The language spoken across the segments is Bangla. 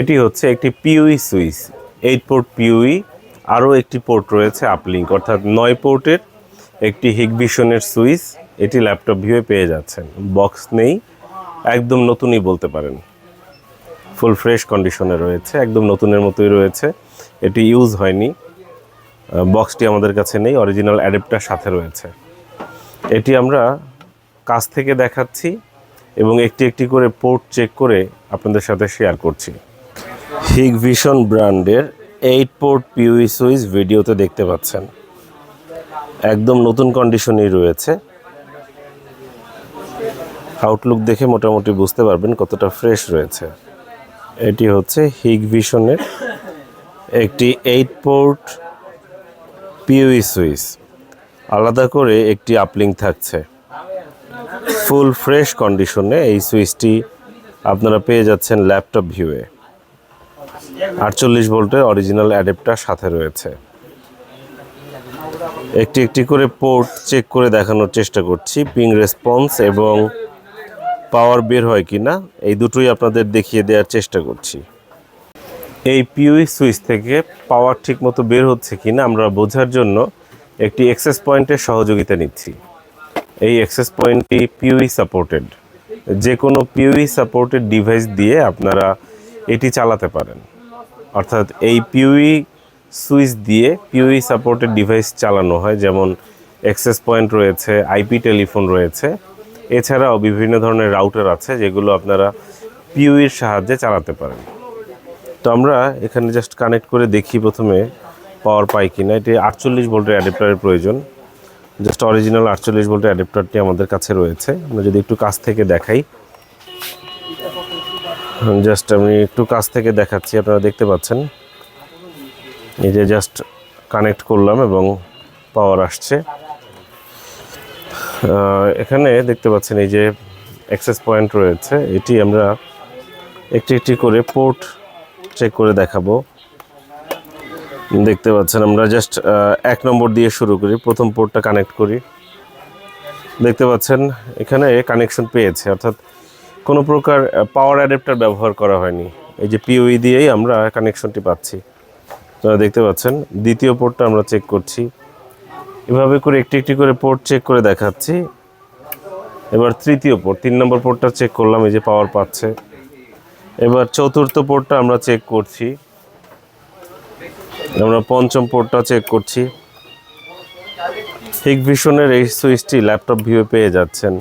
এটি হচ্ছে একটি PoE switch. Eight port PoE আরও একটি পোর্ট রয়েছে আপলিঙ্ক অর্থাৎ নয় পোর্টের একটি হিগভিশনের সুইচ। এটি ল্যাপটপ ভিউয়ে পেয়ে যাচ্ছেন। বক্স নেই, একদম নতুনই বলতে পারেন। ফুল ফ্রেশ কন্ডিশনে রয়েছে, একদম নতুনের মতোই রয়েছে। এটি ইউজ হয়নি। বক্সটি আমাদের কাছে নেই, অরিজিনাল অ্যাডেপ্টার সাথে রয়েছে। এটি আমরা কাছ থেকে দেখাচ্ছি। এবং একটি একটি করে পোর্ট চেক করে আপনাদের সাথে শেয়ার করছি। হিগ ভিশন ব্র্যান্ডের এইট পোর্ট পিউই সুইচ ভিডিওতে দেখতে পাচ্ছেন। একদম নতুন কন্ডিশনেই রয়েছে। আউটলুক দেখে মোটামুটি বুঝতে পারবেন কতটা ফ্রেশ রয়েছে। এটি হচ্ছে হিগ ভিশনের একটি এইট পোর্ট পিউই সুইচ আলাদা করে একটি আপলিং থাকছে। ফুল ফ্রেশ কন্ডিশনে এই সুইচটি আপনারা পেয়ে যাচ্ছেন ল্যাপটপ ভিউয়ে। আটচল্লিশ ভোল্টের অরিজিনাল অ্যাডাপ্টার সাথে রয়েছে। একটি একটি করে পোর্ট চেক করে দেখানোর চেষ্টা করছি, পিং রেসপন্স এবং পাওয়ার বের হয় কি না, এই দুটোই আপনাদের দেখিয়ে দেওয়ার চেষ্টা করছি। এই পিউই সুইচ থেকে পাওয়ার ঠিকমতো বের হচ্ছে কি না আমরা বোঝার জন্য একটি এক্সেস পয়েন্টের সহযোগিতা নিচ্ছি। এই অ্যাক্সেস পয়েন্টটি পিউই সাপোর্টেড যে কোনো পিউই সাপোর্টেড ডিভাইস দিয়ে আপনারা এটি চালাতে পারেন। অর্থাৎ এই পিউই সুইচ দিয়ে পিউই সাপোর্টেড ডিভাইস চালানো হয়, যেমন অ্যাক্সেস পয়েন্ট রয়েছে আইপি টেলিফোন রয়েছে। এছাড়াও বিভিন্ন ধরনের রাউটার আছে, যেগুলো আপনারা পিউইর সাহায্যে চালাতে পারেন। তো আমরা এখানে জাস্ট কানেক্ট করে দেখি প্রথমে পাওয়ার পাই কিনা। এটি আটচল্লিশ ভোল্টের অ্যাডাপ্টারের প্রয়োজন। জাস্ট অরিজিনাল আটচল্লিশ ভোল্টের অ্যাডাপ্টারটি আমাদের কাছে রয়েছে। আমরা যদি একটু কাছ থেকে দেখাই। জাস্ট আমি একটু কাছ থেকে দেখাচ্ছি, আপনারা দেখতে পাচ্ছেন। এই যে জাস্ট কানেক্ট করলাম এবং পাওয়ার আসছে। এখানে দেখতে পাচ্ছেন এই যে অ্যাক্সেস পয়েন্ট রয়েছে। এটি আমরা একটি একটি করে পোর্ট চেক করে দেখাবো। দেখতে পাচ্ছেন, আমরা জাস্ট এক নম্বর দিয়ে শুরু করি, প্রথম পোর্টটা কানেক্ট করি। দেখতে পাচ্ছেন, এখানে কানেকশন পেয়েছে, অর্থাৎ কোনো প্রকার পাওয়ার অ্যাডাপ্টার ব্যবহার করা হয়নি। এই যে পিওই দিয়েই আমরা কানেকশনটি পাচ্ছি। দেখতে পাচ্ছেন, দ্বিতীয় পোর্টটা আমরা চেক করছি। এভাবে করে একটি একটি করে পোর্ট চেক করে দেখাচ্ছি। এবার তৃতীয় পোর্ট তিন নম্বর পোর্টটা চেক করলাম, এই যে পাওয়ার পাচ্ছে। এবার চতুর্থ পোর্টটা আমরা চেক করছি। আমরা পঞ্চম পোর্টটা চেক করছি। হিগ ভিশনের এই সুইচটি ল্যাপটপ ভিউয়ে পেয়ে যাচ্ছেন।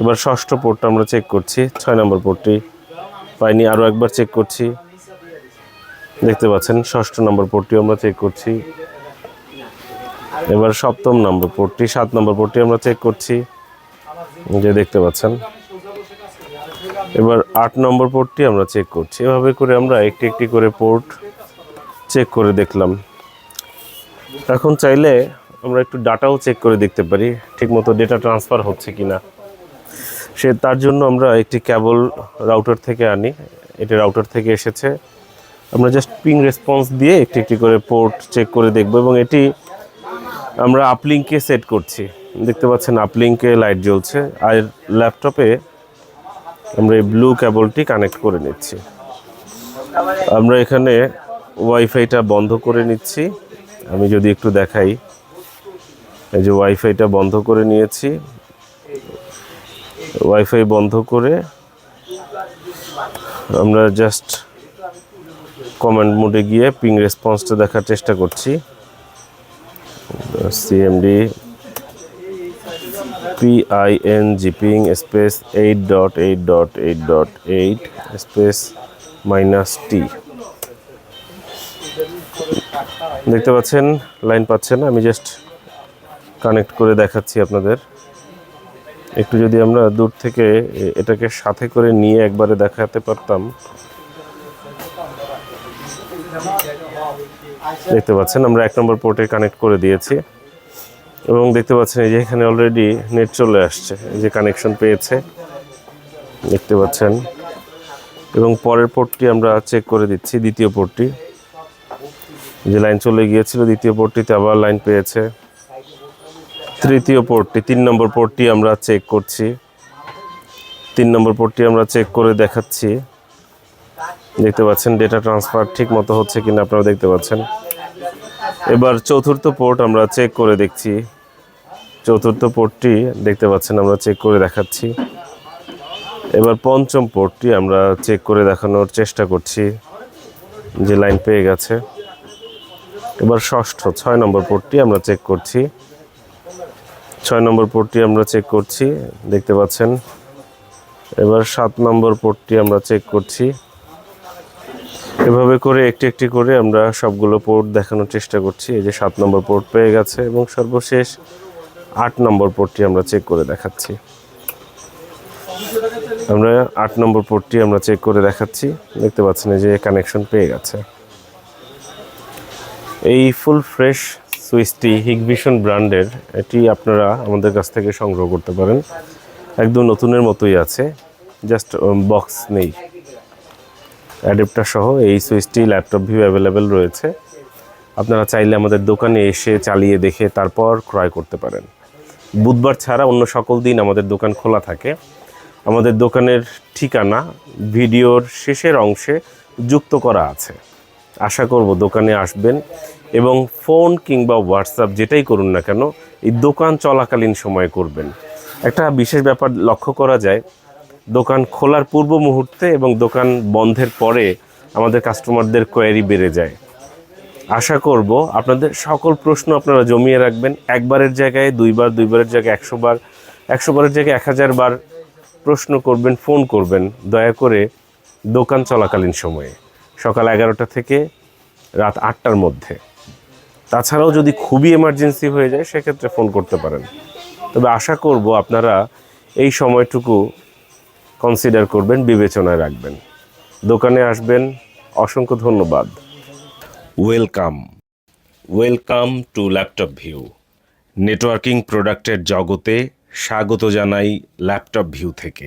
এবার ষষ্ঠ পোর্টটা আমরা চেক করছি, ছয় নম্বর পোর্টটি পাইনি আরও একবার চেক করছি। দেখতে পাচ্ছেন, ষষ্ঠ নম্বর পোর্টটি আমরা চেক করছি। এবার সপ্তম নম্বর পোর্টটি সাত নম্বর পোর্টটি আমরা চেক করছি। যে দেখতে পাচ্ছেন। এবার আট নম্বর পোর্টটি আমরা চেক করছি। এভাবে করে আমরা একটি একটি করে পোর্ট চেক করে দেখলাম। এখন চাইলে আমরা একটু ডাটাও চেক করে দেখতে পারি, ঠিকমতো ডেটা ট্রান্সফার হচ্ছে কি না সে তার জন্য আমরা একটি ক্যাবল রাউটার থেকে আনি, এটি রাউটার থেকে এসেছে। আমরা জাস্ট পিং রেসপন্স দিয়ে একটি একটি করে পোর্ট চেক করে দেখব এবং এটি আমরা আপলিঙ্কে সেট করছি। দেখতে পাচ্ছেন আপলিঙ্কে লাইট জ্বলছে, আর ল্যাপটপে আমরা এই ব্লু ক্যাবলটি কানেক্ট করে নিচ্ছি। আমরা এখানে ওয়াইফাইটা বন্ধ করে নিচ্ছি। আমি যদি একটু দেখাই, এই যে ওয়াইফাইটা বন্ধ করে নিয়েছি। ওয়াইফাই বন্ধ করে আমরা জাস্ট কমেন্ট মোডে গিয়ে পিং রেসপন্সটা দেখার চেষ্টা করছি। CMD PING zipping space eight dot eight dot eight dot eight space minus T দেখতে পাচ্ছেন, লাইন পাচ্ছেন আমি জাস্ট কানেক্ট করে দেখাচ্ছি আপনাদের। একটু যদি আমরা দূর থেকে এটাকে সাথে করে নিয়ে একবারে দেখাতে পারতাম। দেখতে পাচ্ছেন, আমরা এক নম্বর পোর্টে কানেক্ট করে দিয়েছি। এবং দেখতে পাচ্ছেন, এই যে এখানে অলরেডি নেট চলে আসছে, এই যে কানেকশন পেয়েছে। দেখতে পাচ্ছেন, এবং পরের পোর্টটি আমরা চেক করে দিচ্ছি, দ্বিতীয় পোর্টটি যে লাইন চলে গিয়েছিল, দ্বিতীয় পোর্টটিতে আবার লাইন পেয়েছে। তৃতীয় পোর্টটি তিন নম্বর পোর্টটি আমরা চেক করছি। তিন নম্বর পোর্টটি আমরা চেক করে দেখাচ্ছি। দেখতে পাচ্ছেন ডেটা ট্রান্সফার ঠিক মতো হচ্ছে কিনা আপনারা দেখতে পাচ্ছেন। এবার চতুর্থ পোর্ট আমরা চেক করে দেখছি। চতুর্থ পোর্টটি দেখতে পাচ্ছেন, আমরা চেক করে দেখাচ্ছি। এবার পঞ্চম পোর্টটি আমরা চেক করে দেখানোর চেষ্টা করছি। যে লাইন পেয়ে গেছে। এবার ষষ্ঠ, ছয় নম্বর পোর্টটি আমরা চেক করছি। ছয় নম্বর পোর্টটি আমরা চেক করছি, দেখতে পাচ্ছেন। এবার সাত নম্বর পোর্টটি আমরা চেক করছি। এভাবে করে একটি একটি করে আমরা সবগুলো পোর্ট দেখানোর চেষ্টা করছি। এই যে সাত নম্বর পোর্ট পেয়ে গেছে এবং সর্বশেষ আট নম্বর পোর্টটি আমরা চেক করে দেখাচ্ছি। আমরা আট নম্বর পোর্টটি আমরা চেক করে দেখাচ্ছি। দেখতে পাচ্ছেন এই যে কানেকশন পেয়ে গেছে। এই ফুল ফ্রেশ সুইচটি হিগভিশন ব্র্যান্ডের, এটি আপনারা আমাদের কাছ থেকে সংগ্রহ করতে পারেন। একদম নতুনের মতোই আছে, জাস্ট বক্স নেই। অ্যাডাপ্টার সহ এই সুইচটি ল্যাপটপ ভিউ অ্যাভেলেবেল রয়েছে। আপনারা চাইলে আমাদের দোকানে এসে চালিয়ে দেখে তারপর ক্রয় করতে পারেন। বুধবার ছাড়া অন্য সকল দিন আমাদের দোকান খোলা থাকে। আমাদের দোকানের ঠিকানা, ভিডিওর শেষের অংশে যুক্ত করা আছে। আশা করব দোকানে আসবেন এবং ফোন কিংবা হোয়াটসঅ্যাপ যেটাই করুন না কেন, এই দোকান চলাকালীন সময়ে করবেন। একটা বিশেষ ব্যাপার লক্ষ্য করা যায়, দোকান খোলার পূর্ব মুহূর্তে এবং দোকান বন্ধের পরে আমাদের কাস্টমারদের কোয়ারি বেড়ে যায়। আশা করব আপনাদের সকল প্রশ্ন আপনারা জমিয়ে রাখবেন, একবারের জায়গায়, দুইবার, দুইবারের জায়গায়, একশো বার, একশো বারের জায়গায় এক হাজার বার প্রশ্ন করবেন, ফোন করবেন, দয়া করে দোকান চলাকালীন সময়ে। সকাল এগারোটা থেকে রাত আটটার মধ্যে। তাছাড়াও যদি খুবই এমার্জেন্সি হয়ে যায়, সেক্ষেত্রে ফোন করতে পারেন। তবে আশা করব আপনারা এই সময়টুকু কনসিডার করবেন, বিবেচনায় রাখবেন। দোকানে আসবেন, অসংখ্য ধন্যবাদ। Welcome welcome to laptop view networking প্রোডাক্টের জগতে স্বাগত জানাই ল্যাপটপ ভিউ থেকে।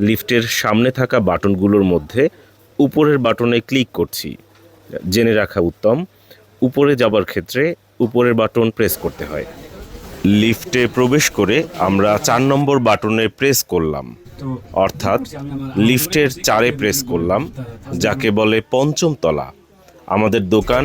লিফটের সামনে থাকা বাটনগুলোর মধ্যে উপরের বাটনে ক্লিক করছি। জেনে রাখা উত্তম, উপরে যাবার ক্ষেত্রে উপরের বাটন প্রেস করতে হয়। লিফটে প্রবেশ করে আমরা চার নম্বর বাটনে প্রেস করলাম। অর্থাৎ লিফটের চারে প্রেস করলাম, যাকে বলে পঞ্চম তলা। আমাদের দোকান